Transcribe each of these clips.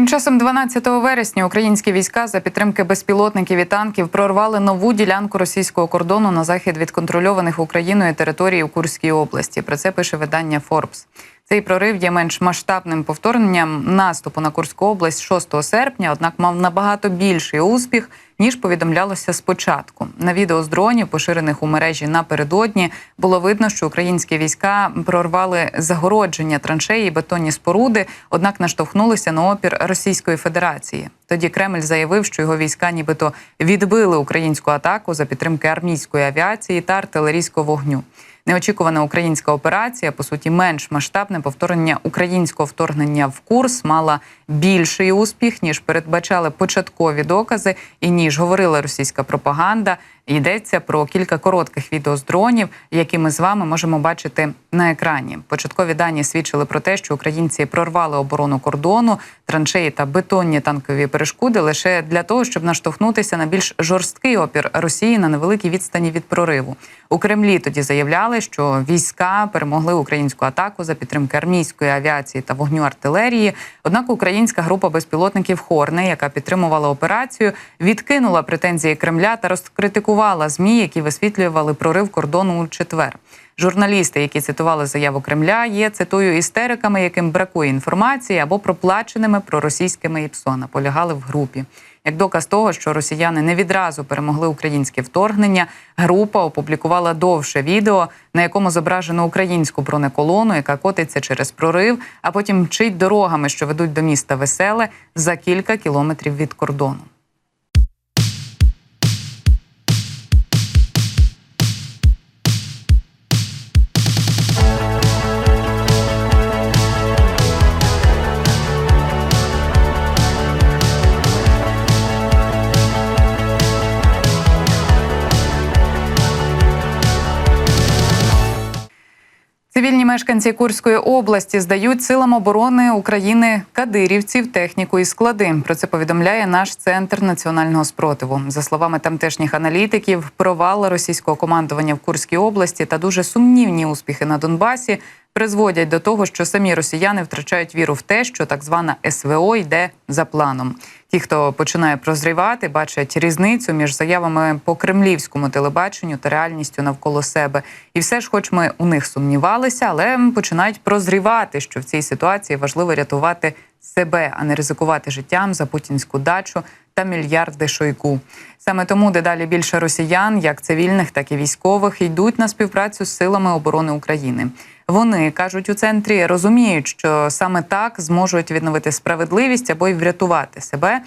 Тим часом, 12 вересня, українські війська за підтримки безпілотників і танків прорвали нову ділянку російського кордону на захід від контрольованих Україною територій у Курській області. Про це пише видання Forbes. Цей прорив є менш масштабним повторенням наступу на Курську область 6 серпня, однак мав набагато більший успіх ніж повідомлялося спочатку. На відео з дронів, поширених у мережі напередодні, було видно, що українські війська прорвали загородження траншеї і бетонні споруди, однак наштовхнулися на опір Російської Федерації. Тоді Кремль заявив, що його війська, нібито відбили українську атаку за підтримки армійської авіації та артилерійського вогню. Неочікувана українська операція, по суті, менш масштабне повторення українського вторгнення в курс мала більший успіх ніж передбачали початкові докази, і ніж говорила російська пропаганда. Йдеться про кілька коротких відео з дронів, які ми з вами можемо бачити на екрані. Початкові дані свідчили про те, що українці прорвали оборону кордону, траншеї та бетонні танкові перешкоди лише для того, щоб наштовхнутися на більш жорсткий опір Росії на невеликій відстані від прориву. У Кремлі тоді заявляли, що війська перемогли українську атаку за підтримки армійської авіації та вогню артилерії. Однак українська група безпілотників Хорне, яка підтримувала операцію, відкинула претензії Кремля та розкритикувала змі, які висвітлювали прорив кордону у четвер. Журналісти, які цитували заяву Кремля, є цитую істериками, яким бракує інформації або проплаченими проросійськими ІПСО, наполягали в групі. Як доказ того, що росіяни не відразу перемогли українське вторгнення, група опублікувала довше відео, на якому зображено українську бронеколону, яка котиться через прорив, а потім мчить дорогами, що ведуть до міста Веселе за кілька кілометрів від кордону. Мешканці Курської області здають силам оборони України кадирівців, техніку і склади. Про це повідомляє наш центр національного спротиву. За словами тамтешніх аналітиків, провал російського командування в Курській області та дуже сумнівні успіхи на Донбасі призводять до того, що самі росіяни втрачають віру в те, що так звана СВО йде за планом. Ті, хто починає прозрівати, бачать різницю між заявами по кремлівському телебаченню та реальністю навколо себе. І все ж, хоч ми у них сумнівалися, але починають прозрівати, що в цій ситуації важливо рятувати себе, а не ризикувати життям за путінську дачу та мільярди шойку. Саме тому дедалі більше росіян, як цивільних, так і військових, йдуть на співпрацю з силами оборони України. Вони кажуть у центрі, розуміють, що саме так зможуть відновити справедливість або й врятувати себе.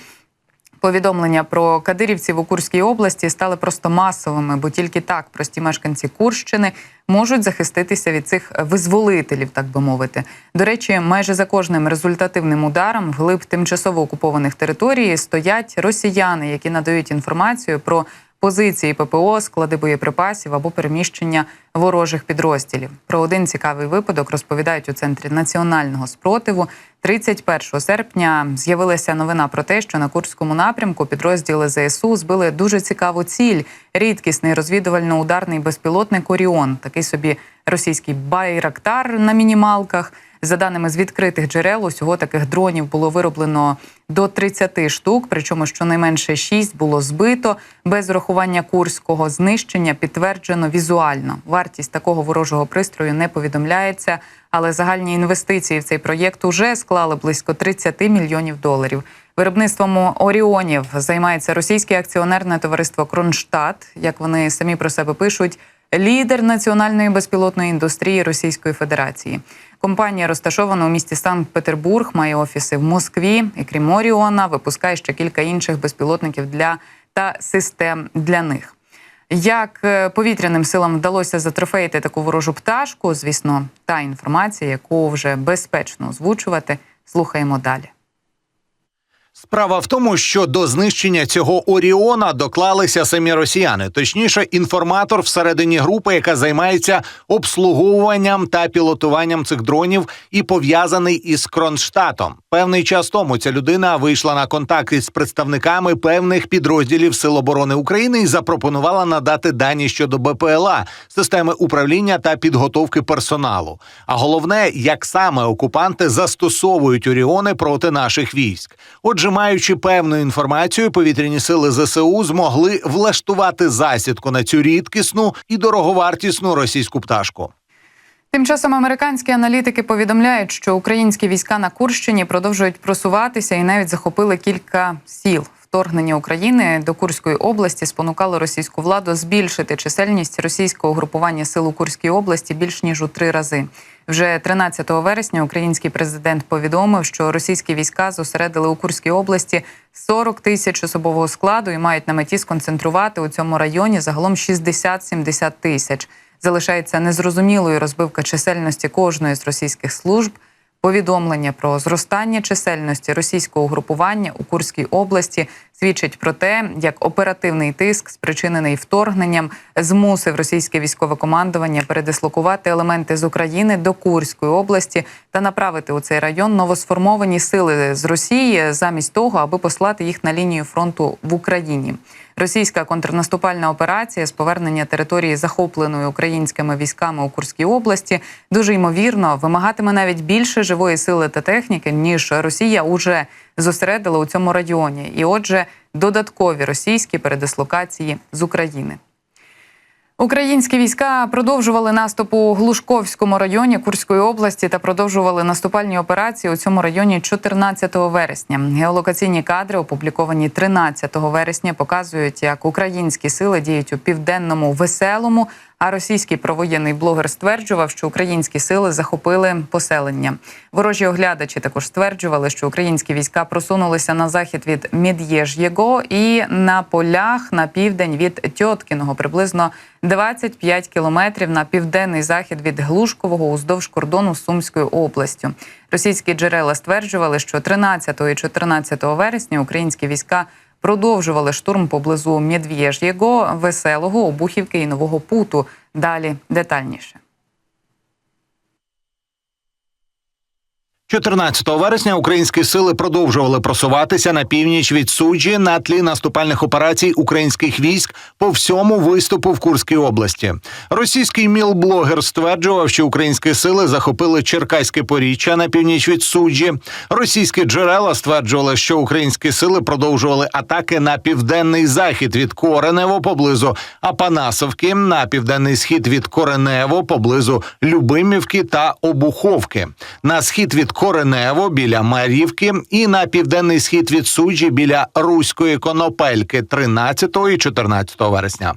Повідомлення про кадирівців у Курській області стали просто масовими, бо тільки так прості мешканці Курщини можуть захиститися від цих визволителів, так би мовити. До речі, майже за кожним результативним ударом вглиб тимчасово окупованих територій стоять росіяни, які надають інформацію про позиції ППО, склади боєприпасів або переміщення ворожих підрозділів. Про один цікавий випадок розповідають у центрі національного спротиву. 31 серпня з'явилася новина про те, що на Курському напрямку підрозділи ЗСУ збили дуже цікаву ціль рідкісний розвідувально-ударний безпілотник Оріон, такий собі російський байрактар на мінімалках. За даними з відкритих джерел, усього таких дронів було вироблено до 30 штук. Причому щонайменше 6 було збито без врахування курського знищення. Підтверджено візуально. Вартість такого ворожого пристрою не повідомляється, але загальні інвестиції в цей проєкт уже склали близько 30 мільйонів доларів. Виробництвом Оріонів займається російське акціонерне товариство Кронштадт, як вони самі про себе пишуть. Лідер національної безпілотної індустрії Російської Федерації. Компанія розташована у місті Санкт-Петербург, має офіси в Москві і крім Оріона, випускає ще кілька інших безпілотників для та систем для них. Як е, повітряним силам вдалося затрофеїти таку ворожу пташку? Звісно, та інформація, яку вже безпечно озвучувати, слухаємо далі. Справа в тому, що до знищення цього Оріона доклалися самі росіяни, точніше, інформатор всередині групи, яка займається обслуговуванням та пілотуванням цих дронів, і пов'язаний із Кронштадтом. Певний час тому ця людина вийшла на контакт із представниками певних підрозділів Сил оборони України і запропонувала надати дані щодо БПЛА, системи управління та підготовки персоналу. А головне, як саме окупанти застосовують Оріони проти наших військ. Отже, маючи певну інформацію, повітряні сили ЗСУ змогли влаштувати засідку на цю рідкісну і дороговартісну російську пташку. Тим часом американські аналітики повідомляють, що українські війська на Курщині продовжують просуватися і навіть захопили кілька сіл. Вторгнення України до Курської області спонукало російську владу збільшити чисельність російського групування сил у Курській області більш ніж у три рази. Вже 13 вересня український президент повідомив, що російські війська зосередили у Курській області 40 тисяч особового складу і мають на меті сконцентрувати у цьому районі загалом 60-70 тисяч. Залишається незрозумілою розбивка чисельності кожної з російських служб. Повідомлення про зростання чисельності російського групування у Курській області свідчить про те, як оперативний тиск, спричинений вторгненням, змусив російське військове командування передислокувати елементи з України до Курської області та направити у цей район новосформовані сили з Росії замість того, аби послати їх на лінію фронту в Україні. Російська контрнаступальна операція з повернення території, захопленої українськими військами у Курській області, дуже ймовірно вимагатиме навіть більше живої сили та техніки, ніж Росія уже зосередила у цьому районі. І, отже, додаткові російські передислокації з України. Українські війська продовжували наступ у Глушковському районі Курської області та продовжували наступальні операції у цьому районі 14 вересня. Геолокаційні кадри, опубліковані 13 вересня, показують, як українські сили діють у південному веселому. А російський провоєнний блогер стверджував, що українські сили захопили поселення. Ворожі оглядачі також стверджували, що українські війська просунулися на захід від Мед'єж'єго і на полях на південь від Тьоткіного, приблизно 25 кілометрів на південний захід від Глушкового уздовж кордону з Сумською областю. Російські джерела стверджували, що 13 і 14 вересня українські війська продовжували штурм поблизу Медвєж'єго, Веселого, Обухівки і Нового Путу. Далі детальніше. 14 вересня українські сили продовжували просуватися на північ від суджі на тлі наступальних операцій українських військ по всьому виступу в Курській області. Російський мілблогер стверджував, що українські сили захопили Черкаське поріччя на північ від суджі. Російські джерела стверджували, що українські сили продовжували атаки на південний захід від Коренево поблизу Апанасовки, на південний схід від Коренево поблизу Любимівки та Обуховки, на схід від Коренево біля Марівки і на південний схід від суджі біля Руської Конопельки 13 і 14 вересня.